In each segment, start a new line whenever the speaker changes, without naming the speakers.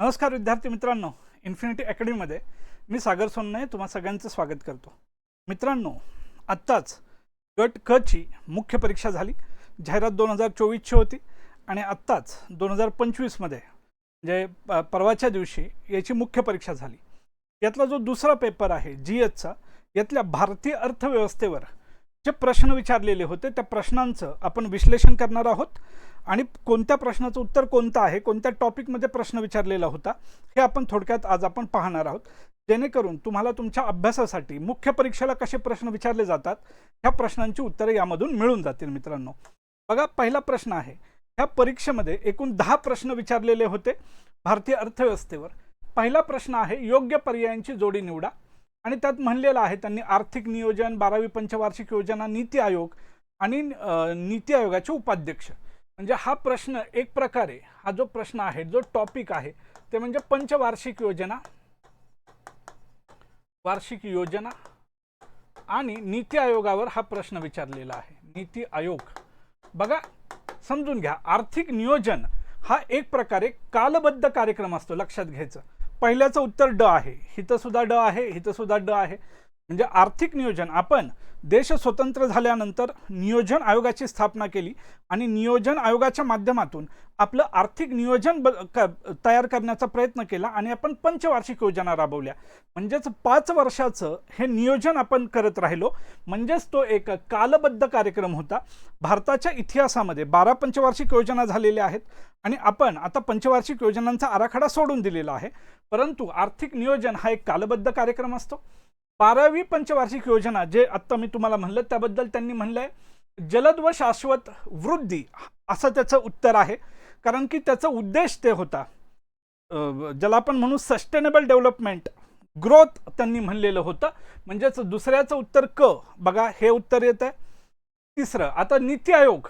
नमस्कार विद्यार्थी मित्रांनो इन्फिनिटी अकॅडमीमध्ये मी सागर सोनने तुम्हा सगळ्यांचं स्वागत करतो. मित्रांनो आत्ताच गट क ची मुख्य परीक्षा झाली. जाहिरात दोन हजार चोवीसची होती आणि आत्ताच दोन हजार पंचवीसमध्ये म्हणजे परवाच्या दिवशी याची मुख्य परीक्षा झाली. यातला जो दुसरा पेपर आहे जी एचचा यातल्या भारतीय अर्थव्यवस्थेवर जे प्रश्न विचारलेले होते त्या प्रश्नांचं आपण विश्लेषण करणार आहोत. आणि कोणत्या प्रश्नाचं उत्तर कोणतं आहे कोणत्या टॉपिकमध्ये प्रश्न विचारलेला होता हे आपण थोडक्यात आज आपण पाहणार आहोत. जेणेकरून तुम्हाला तुमच्या अभ्यासासाठी मुख्य परीक्षेला कसे प्रश्न विचारले जातात ह्या प्रश्नांची उत्तरं यामधून मिळून जातील मित्रांनो. बघा पहिला प्रश्न आहे ह्या परीक्षेमध्ये एकूण दहा प्रश्न विचारलेले होते भारतीय अर्थव्यवस्थेवर. पहिला प्रश्न आहे योग्य पर्यायांची जोडी निवडा. आणि त्यात म्हणलेलं आहे त्यांनी आर्थिक नियोजन बारावी पंचवार्षिक योजना नीती आयोग आणि नीती आयोगाचे उपाध्यक्ष. म्हणजे हा प्रश्न एक प्रकारे हा जो प्रश्न आहे जो टॉपिक आहे ते म्हणजे पंचवार्षिक योजना वार्षिक योजना आणि नीती आयोगावर हा प्रश्न विचारलेला आहे. नीती आयोग. बघा समजून घ्या आर्थिक नियोजन हा एक प्रकारे कालबद्ध कार्यक्रम असतो लक्षात घ्यायचं. पहिल्याचं उत्तर ड आहे. हिथं सुद्धा ड आहे हिथं सुद्धा ड आहे. म्हणजे आर्थिक नियोजन. आपण देश स्वतंत्र झाल्यानंतर नियोजन आयोगाची स्थापना केली आणि नियोजन आयोगाच्या माध्यमातून आपलं आर्थिक नियोजन ब तयार करण्याचा प्रयत्न केला आणि आपण पंचवार्षिक योजना राबवल्या. म्हणजेच पाच वर्षाचं हे नियोजन आपण करत राहिलो. म्हणजेच तो एक कालबद्ध कार्यक्रम होता. भारताच्या इतिहासामध्ये बारा पंचवार्षिक योजना झालेल्या आहेत आणि आपण आता पंचवार्षिक योजनांचा आराखडा सोडून दिलेला आहे. परंतु आर्थिक नियोजन हा एक कालबद्ध कार्यक्रम असतो. बारावी पंचवार्षिक योजना जे आत्ता मी तुम्हाला म्हणलं त्याबद्दल त्यांनी म्हणलं आहे जलद व शाश्वत वृद्धी असं त्याचं उत्तर आहे. कारण की त्याचा उद्देश ते होता. ज्याला आपण म्हणू सस्टेनेबल डेव्हलपमेंट ग्रोथ त्यांनी म्हणलेलं होतं. म्हणजेच दुसऱ्याचं उत्तर क बघा हे उत्तर येत आहे. तिसरं आता नीती आयोग.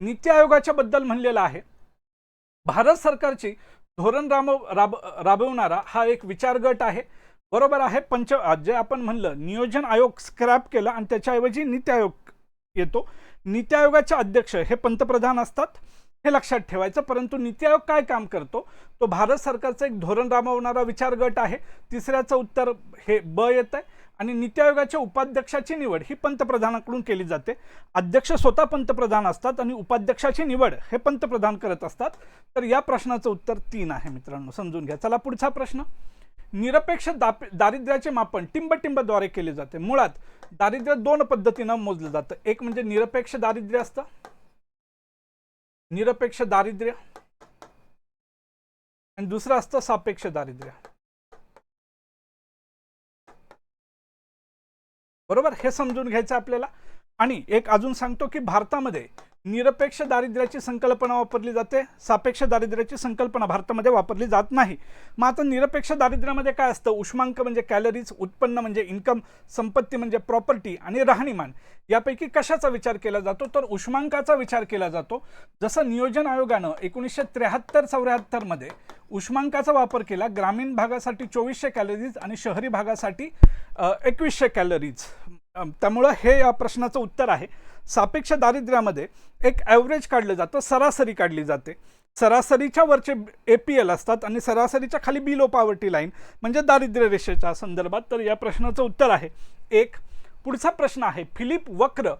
नीती आयोगाच्या बद्दल म्हणलेलं आहे. भारत सरकारची धोरण राम राब राबवणारा हा एक विचारगट आहे. बरोबर आहे. पंच जे आपण म्हणलं नियोजन आयोग स्क्रॅप केला आणि त्याच्याऐवजी नीती आयोग येतो. नीती आयोगाचे अध्यक्ष हे पंतप्रधान असतात हे लक्षात ठेवायचं. परंतु नीती आयोग काय काम करतो? तो भारत सरकारचा एक धोरण राबवणारा विचार गट आहे. तिसऱ्याचं उत्तर हे ब येत आहे. आणि नीती आयोगाच्या उपाध्यक्षाची निवड ही पंतप्रधानाकडून केली जाते. अध्यक्ष स्वतः पंतप्रधान असतात आणि उपाध्यक्षाची निवड हे पंतप्रधान करत असतात. तर या प्रश्नाचं उत्तर तीन आहे मित्रांनो. समजून घ्या. चला पुढचा प्रश्न. निरपेक्ष दाप दारिद्र्याचे मापन टिंबटिंबद्वारे केले जाते. मुळात दारिद्र्य दोन पद्धतीनं मोजलं जातं. एक म्हणजे निरपेक्ष दारिद्र्य असतं. निरपेक्ष दारिद्र्य. आणि दुसरं असतं सापेक्ष दारिद्र्य. बरोबर? हे समजून घ्यायचं आपल्याला. आणि एक अजून सांगतो की भारतामध्ये निरपेक्ष दारिद्र्याची संकल्पना वापरली जाते. सापेक्ष दारिद्र्याची संकल्पना भारतामध्ये वापरली जात नाही. मग आता निरपेक्ष दारिद्र्यामध्ये काय असतं? उष्मांक म्हणजे कॅलरीज उत्पन्न म्हणजे इन्कम संपत्ती म्हणजे प्रॉपर्टी आणि राहणीमान. यापैकी कशाचा विचार केला जातो? तर उष्मांकाचा विचार केला जातो. जसं नियोजन आयोगानं एकोणीसशे त्र्याहत्तर चौऱ्याहत्तरमध्ये उष्मांकाचा वापर केला. ग्रामीण भागासाठी चोवीसशे कॅलरीज आणि शहरी भागासाठी एकवीसशे कॅलरीज त्यामुळं हे या प्रश्नाचं उत्तर आहे. सापेक्ष दारिद्र्यामध्ये एक ॲव्हरेज काढलं जातं सरासरी काढली जाते. सरासरीच्या वरचे ए पी एल असतात आणि सरासरीच्या खाली बिलो पॉवर्टी लाईन म्हणजे दारिद्र्य रेषेच्या संदर्भात. तर या प्रश्नाचं उत्तर आहे. एक पुढचा प्रश्न आहे. फिलिप वक्र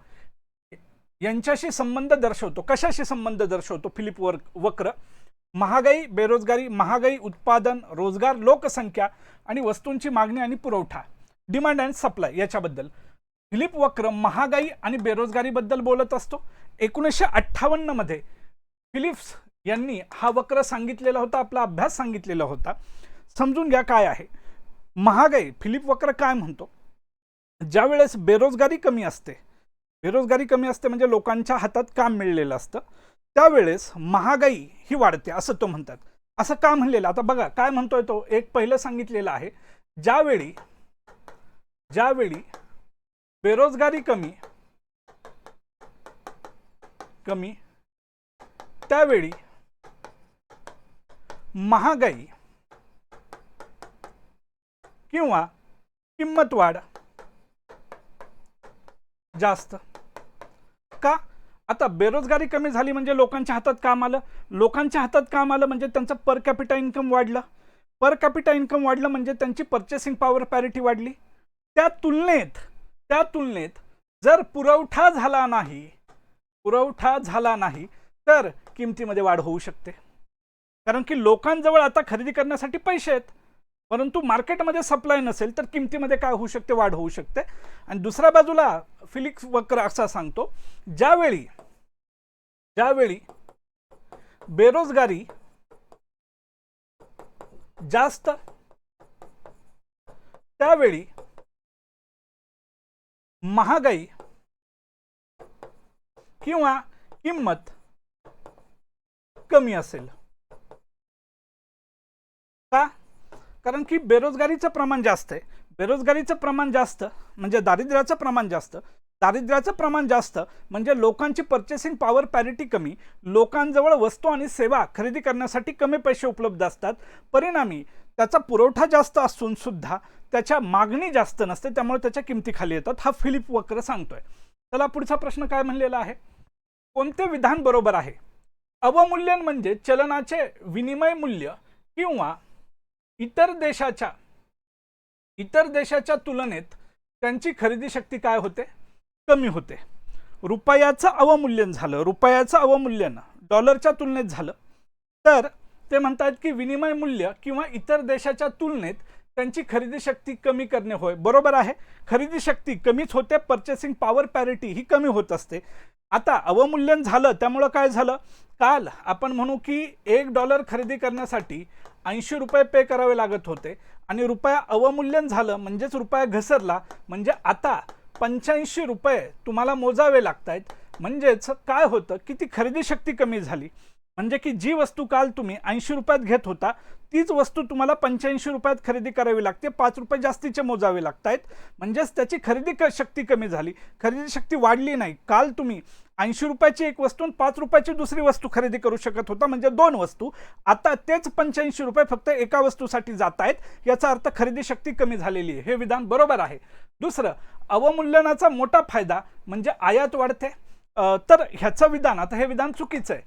यांच्याशी संबंध दर्शवतो. कशाशी संबंध दर्शवतो फिलिप वर वक्र? महागाई बेरोजगारी महागाई उत्पादन रोजगार लोकसंख्या आणि वस्तूंची मागणी आणि पुरवठा. डिमांड अँड सप्लाय याच्याबद्दल. फिलिप वक्र महागाई आणि बेरोजगारीबद्दल बोलत असतो. एकोणीसशे अठ्ठावन्नमध्ये फिलिप्स यांनी हा वक्र सांगितलेला होता आपला अभ्यास सांगितलेला होता. समजून घ्या काय आहे. महागाई फिलिप वक्र काय म्हणतो? ज्यावेळेस बेरोजगारी कमी असते बेरोजगारी कमी असते म्हणजे लोकांच्या हातात काम मिळलेलं असतं त्यावेळेस महागाई ही वाढते असं तो म्हणतात. असं का म्हणलेलं? आता बघा काय म्हणतोय तो? एक पहिलं सांगितलेलं आहे. ज्यावेळी ज्यावेळी बेरोजगारी कमी कमी. त्यावेळी महागाई किंवा किंमत वाढ जास्त. का? आता बेरोजगारी कमी झाली म्हणजे लोकांच्या हातात काम आलं. लोकांच्या हातात काम आलं म्हणजे त्यांचं पर कॅपिटा इन्कम वाढलं. पर कॅपिटा इन्कम वाढलं म्हणजे त्यांची पर्चेसिंग पॉवर पॅरिटी वाढली. त्या तुलनेत त्या तुलनेत जर पुरवठा झाला नाही पुरवठा झाला नाही तर किमतीमध्ये वाढ होऊ शकते. कारण की लोकांजवळ आता खरेदी करण्यासाठी पैसे आहेत. परंतु मार्केटमध्ये सप्लाय नसेल तर किमतीमध्ये काय होऊ शकते? वाढ होऊ शकते. आणि दुसऱ्या बाजूला फिलिक्स वक्र असा सांगतो ज्यावेळी ज्यावेळी बेरोजगारी जास्त त्यावेळी महागाई किंवा किंमत कमी असेल. का? कारण की बेरोजगारीचं प्रमाण जास्त आहे. बेरोजगारीचं प्रमाण जास्त म्हणजे दारिद्र्याचं प्रमाण जास्त. दारिद्र्याचं प्रमाण जास्त म्हणजे लोकांची पर्चेसिंग पॉवर पॅरिटी कमी. लोकांजवळ वस्तू आणि सेवा खरेदी करण्यासाठी कमी पैसे उपलब्ध असतात. परिणामी त्याचा पुरवठा जास्त असून सुद्धा त्याच्या मागणी जास्त नसते त्यामुळे त्याच्या किमती खाली येतात. हा फिलिप वक्र सांगतोय. त्याला पुढचा प्रश्न काय म्हणलेला आहे? कोणते विधान बरोबर आहे? अवमूल्यन म्हणजे चलनाचे विनिमय मूल्य किंवा इतर देशाच्या इतर देशाच्या तुलनेत त्यांची खरेदी शक्ती काय होते? कमी होते. रुपयाचं अवमूल्यन झालं. रुपयाचं अवमूल्यन डॉलरच्या तुलनेत झालं. तर ते म्हणतात की विनिमय मूल्य किंवा इतर देशाच्या तुलनेत त्यांची खरेदी शक्ती कमी करणे होय. बरोबर आहे. खरेदी शक्ती कमीच होते पर्चेसिंग पॉवर पॅरिटी ही कमी होत असते. आता अवमूल्यन झालं त्यामुळं काय झालं? काल आपण म्हणू की एक डॉलर खरेदी करण्यासाठी ऐंशी रुपये पे करावे लागत होते आणि रुपया अवमूल्यन झालं म्हणजेच रुपया घसरला म्हणजे आता पंच्याऐंशी रुपये तुम्हाला मोजावे लागत आहेत म्हणजेच काय होतं? की ती खरेदी शक्ती कमी झाली? म्हणजे की जी वस्तू काल तुम्ही ऐंशी रुपयात घेत होता तीच वस्तू तुम्हाला पंच्याऐंशी रुपयात खरेदी करावी लागते. पाच रुपये जास्तीचे मोजावे लागत आहेत म्हणजेच त्याची खरेदी क शक्ती कमी झाली. खरेदी शक्ती वाढली नाही. काल तुम्ही ऐंशी रुपयाची एक वस्तू आणि पाच रुपयाची दुसरी वस्तू खरेदी करू शकत होता. म्हणजे दोन वस्तू. आता तेच पंच्याऐंशी रुपये फक्त एका वस्तूसाठी जात आहेत याचा अर्थ खरेदी शक्ती कमी झालेली आहे. हे विधान बरोबर आहे. दुसरं अवमूल्यनाचा मोठा फायदा म्हणजे आयात वाढते. तर ह्याचं विधान आता हे विधान चुकीचं आहे.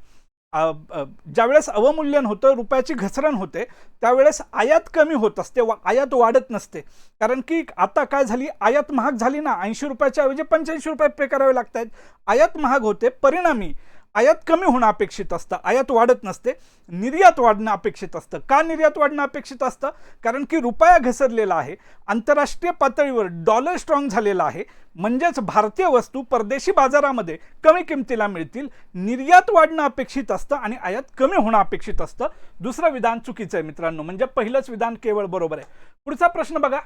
ज्यावेळेस अवमूल्यन होतं रुपयाची घसरण होते त्यावेळेस आयात कमी होत असते वा आयात वाढत नसते. कारण की आता काय झाली आयात महाग झाली ना ऐंशी रुपयाच्या ऐवजी पंच्याऐंशी रुपये पे करावे लागत आहेत आयात महाग होते परिणामी आयात कमी होणं अपेक्षित असतं आयात वाढत नसते निर्यात वाढणं अपेक्षित असतं. का निर्यात वाढणं अपेक्षित असतं? कारण की रुपया घसरलेला आहे आंतरराष्ट्रीय पातळीवर डॉलर स्ट्रॉंग झालेला आहे म्हणजेच भारतीय वस्तू परदेशी बाजारामध्ये कमी किमतीला मिळतील निर्यात वाढणं अपेक्षित असतं आणि आयात कमी होणं अपेक्षित असतं. दुसरं विधान चुकीचं आहे मित्रांनो म्हणजे पहिलंच विधान केवळ बरोबर आहे. पुढचा प्रश्न बघा.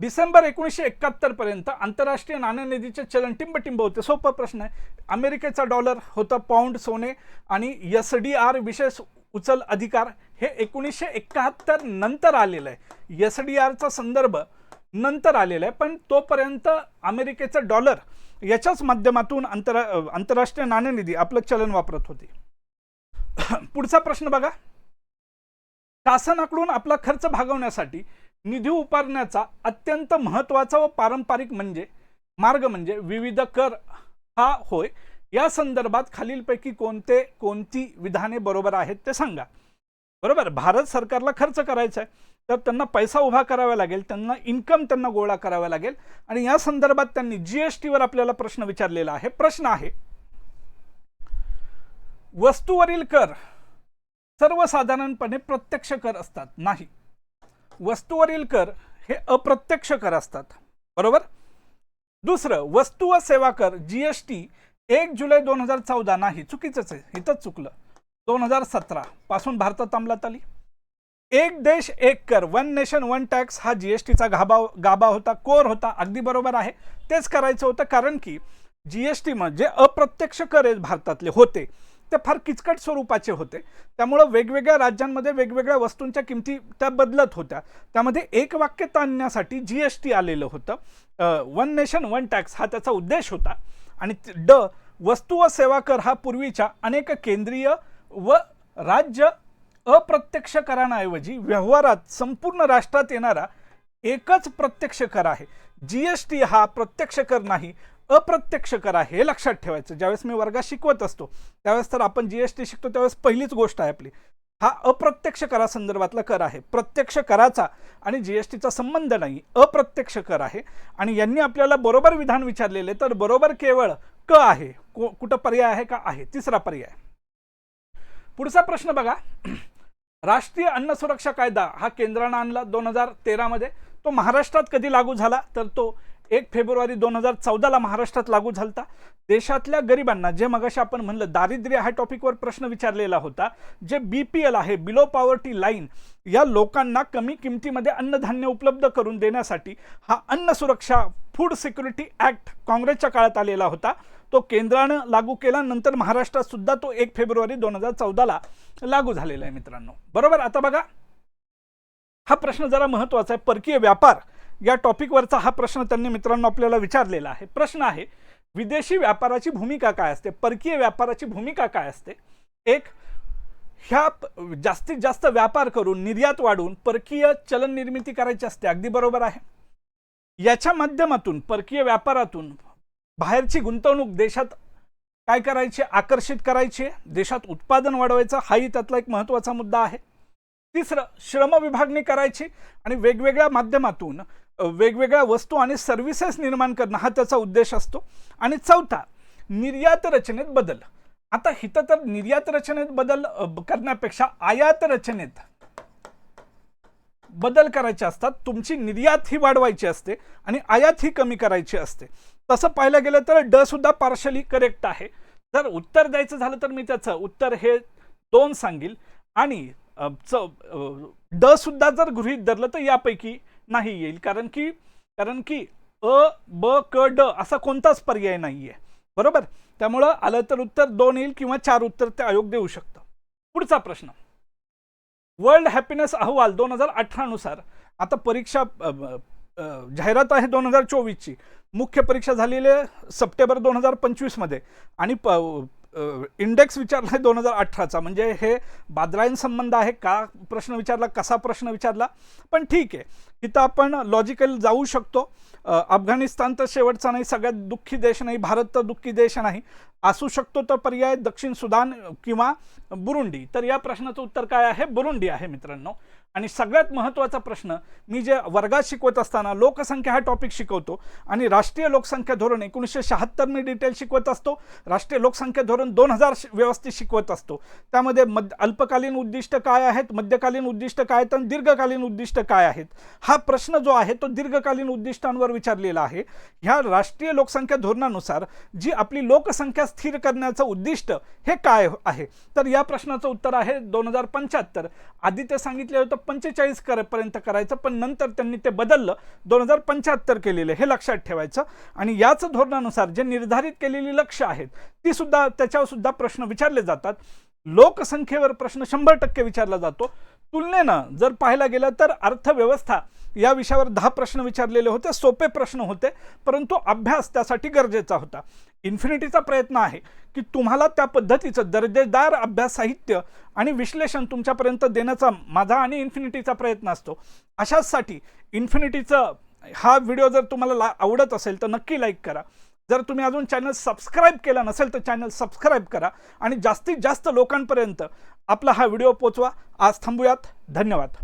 डिसेंबर एकोणीसशे एकाहत्तर पर्यंत आंतरराष्ट्रीय नाणेनिधीचे चलन टिंबटिंब होते. सोपं प्रश्न आहे. अमेरिकेचा डॉलर होता पाऊंड सोने आणि एस डी आर विशेष उचल अधिकार हे एकोणीसशे एकाहत्तर नंतर आलेलं आहे. एस डी आरचा संदर्भ नंतर आलेला आहे पण तोपर्यंत अमेरिकेचं डॉलर याच्याच माध्यमातून आंतरा आंतरराष्ट्रीय नाणेनिधी आपलं चलन वापरत होती. पुढचा प्रश्न बघा. शासनाकडून आपला खर्च भागवण्यासाठी निधी उभारण्याचा अत्यंत महत्त्वाचा व पारंपरिक म्हणजे मार्ग म्हणजे विविध कर हा होय. या संदर्भात खालीलपैकी कोणते कोणती विधाने बरोबर आहेत ते सांगा. बरोबर भारत सरकारला खर्च करायचा आहे तर त्यांना पैसा उभा करावा लागेल त्यांना इन्कम त्यांना गोळा करावा लागेल आणि या संदर्भात त्यांनी जीएसटीवर आपल्याला प्रश्न विचारलेला आहे. प्रश्न आहे वस्तूवरील कर सर्वसाधारणपणे प्रत्यक्ष कर असतात नाही. वस्तूवरील कर हे अप्रत्यक्ष कर असतात. बरोबर? दुसरं वस्तू व सेवा कर जी एस टी एक जुलै दोन हजार चौदा नाही चुकीचंच आहे. इथंच चुकलं. दोन हजार सतरा पासून भारतात अंमलात आली. एक देश एक कर वन नेशन वन टॅक्स हा जी एस टीचा गाभा गाभा होता कोर होता अगदी बरोबर आहे. तेच करायचं होतं कारण की जी एस टी म्हणजे अप्रत्यक्ष कर आहेत भारतातले होते. ते फार किचकट स्वरूपाचे होते. त्यामुळं वेगवेगळ्या राज्यांमध्ये वेगवेगळ्या वस्तूंच्या किमती त्या बदलत होत्या. त्यामध्ये एक वाक्यता आणण्यासाठी जी एस टी आलेलं होतं. वन नेशन वन टॅक्स हा त्याचा उद्देश होता. आणि ड वस्तू व सेवा कर हा पूर्वीच्या अनेक केंद्रीय व राज्य अप्रत्यक्ष करांऐवजी व्यवहारात संपूर्ण राष्ट्रात येणारा एकच प्रत्यक्ष कर आहे. जी एस टी हा प्रत्यक्ष कर नाही अप्रत्यक्ष कर आहे हे लक्षात ठेवायचं. ज्यावेळेस मी वर्गात शिकवत असतो त्यावेळेस तर आपण जी एस टी शिकतो त्यावेळेस पहिलीच गोष्ट आहे आपली. हा अप्रत्यक्ष करासंदर्भातला कर आहे. प्रत्यक्ष कराचा आणि जी एस टीचा संबंध नाही. अप्रत्यक्ष कर आहे. आणि यांनी आपल्याला बरोबर विधान विचारलेले तर बरोबर केवळ क आहे. को कुठं पर्याय आहे का? आहे. तिसरा पर्याय. पुढचा प्रश्न बघा. राष्ट्रीय अन्न सुरक्षा कायदा हा केंद्रानं आणला दोन हजार तेरामध्ये. तो महाराष्ट्रात कधी लागू झाला? तर तो एक फेब्रुवारी दोन हजार चौदाला महाराष्ट्रात लागू झालता. देशातल्या गरिबांना जे मगाशी आपण म्हणलं दारिद्र्य ह्या टॉपिकवर प्रश्न विचारलेला होता जे बी पी एल आहे बिलो पॉवर्टी लाईन या लोकांना कमी किमतीमध्ये अन्नधान्य उपलब्ध करून देण्यासाठी हा अन्न सुरक्षा फूड सिक्युरिटी ॲक्ट काँग्रेसच्या काळात आलेला होता. तो केंद्रानं लागू केला नंतर महाराष्ट्रात सुद्धा तो एक फेब्रुवारी दोन हजार चौदाला लागू झालेला आहे मित्रांनो. बरोबर? आता बघा हा प्रश्न जरा महत्त्वाचा आहे. परकीय व्यापार या टॉपिकवरचा हा प्रश्न त्यांनी मित्रांनो आपल्याला विचारलेला आहे. प्रश्न आहे विदेशी व्यापाराची भूमिका काय असते? परकीय व्यापाराची भूमिका काय असते? एक ह्या जास्तीत जास्त व्यापार करून निर्यात वाढवून परकीय चलन निर्मिती करायची असते. अगदी बरोबर आहे. याच्या माध्यमातून परकीय व्यापारातून बाहेरची गुंतवणूक देशात काय करायची? आकर्षित करायची. देशात उत्पादन वाढवायचं. हाही त्यातला एक महत्त्वाचा मुद्दा आहे. तिसरं श्रम विभागणी करायची आणि वेगवेगळ्या माध्यमातून वेगवेगळ्या वस्तू आणि सर्व्हिसेस निर्माण करणं हा त्याचा उद्देश असतो. आणि चौथा निर्यात रचनेत बदल. आता हिथं तर निर्यात रचनेत बदल करण्यापेक्षा आयात रचनेत बदल करायचे असतात. तुमची निर्यात ही वाढवायची असते आणि आयात ही कमी करायची असते. तसं पाहायला गेलं तर ड सुद्धा पार्शली करेक्ट आहे. जर उत्तर द्यायचं झालं तर मी त्याचं उत्तर हे दोन सांगेल. आणि च ड सुद्धा जर गृहीत धरलं तर यापैकी नाही येईल. कारण की कारण की अ ब क ड असा कोणताच पर्याय नाही आहे बरोबर? त्यामुळं आलं तर उत्तर दोन येईल किंवा चार उत्तर ते आयोग देऊ शकतं. पुढचा प्रश्न. वर्ल्ड हॅपीनेस अहवाल दोन हजार अठरानुसार आता परीक्षा जाहिरात आहे दोन हजार चोवीसची. मुख्य परीक्षा झालेली आहे सप्टेंबर दोन हजार पंचवीसमध्ये. आणि प इंडेक्स विचारला आहे दोन हजार अठराचा. म्हणजे हे बादराईंसंबंध आहे का? प्रश्न विचारला कसा प्रश्न विचारला? पण ठीक आहे. इथं आपण लॉजिकल जाऊ शकतो. अफगाणिस्तान तर शेवटचा नाही सगळ्यात दुःखी देश नाही भारत तर दुःखी देश नाही. असू शकतो तर पर्याय दक्षिण सुदान किंवा बुरुंडी. तर या प्रश्नाचं उत्तर काय आहे? बुरुंडी आहे मित्रांनो. आणि सगळ्यात महत्त्वाचा प्रश्न मी जे वर्गात शिकवत असताना लोकसंख्या हा टॉपिक शिकवतो आणि राष्ट्रीय लोकसंख्या धोरण एकोणीसशे शहात्तर मी डिटेल शिकवत असतो. राष्ट्रीय लोकसंख्या धोरण दोन हजार व्यवस्थित शिकवत असतो. त्यामध्ये मध अल्पकालीन उद्दिष्ट काय आहेत? मध्यकालीन उद्दिष्ट काय आहेत? आणि दीर्घकालीन उद्दिष्ट काय आहेत? हा प्रश्न जो आहे तो दीर्घकालीन उद्दिष्टांवर विचारलेला आहे. ह्या राष्ट्रीय लोकसंख्या धोरणानुसार जी आपली लोकसंख्या स्थिर करण्याचं उद्दिष्ट हे काय आहे? तर या प्रश्नाचं उत्तर आहे दोन हजार पंच्याहत्तर. आधी ते सांगितले होतं पंचेचाळीस करपर्यंत करायचं पण नंतर त्यांनी ते बदललं. दोन हजार पंच्याहत्तर केलेलं हे लक्षात ठेवायचं. आणि याच धोरणानुसार जे निर्धारित केलेली लक्ष आहेत ती सुद्धा त्याच्यावर सुद्धा प्रश्न विचारले जातात. लोकसंख्येवर प्रश्न शंभर टक्के विचारला जातो. तुलनेनं जर पाहायला गेलं तर अर्थव्यवस्था या विषयावर दहा प्रश्न विचारलेले होते सोपे प्रश्न होते परंतु अभ्यास त्यासाठी गरजेचा होता. इन्फिनिटीचा प्रयत्न आहे की तुम्हाला त्या पद्धतीचं दर्जेदार अभ्यास साहित्य आणि विश्लेषण तुमच्यापर्यंत देण्याचा माझा आणि इन्फिनिटीचा प्रयत्न असतो. अशाचसाठी इन्फिनिटीचं हा व्हिडिओ जर तुम्हाला ला आवडत असेल तर नक्की लाईक करा. जर तुम्ही अजून चॅनल सबस्क्राईब केला नसेल तर चॅनल सबस्क्राईब करा आणि जास्तीत जास्त लोकांपर्यंत आपला हा व्हिडिओ पोचवा. आज थांबूयात. धन्यवाद.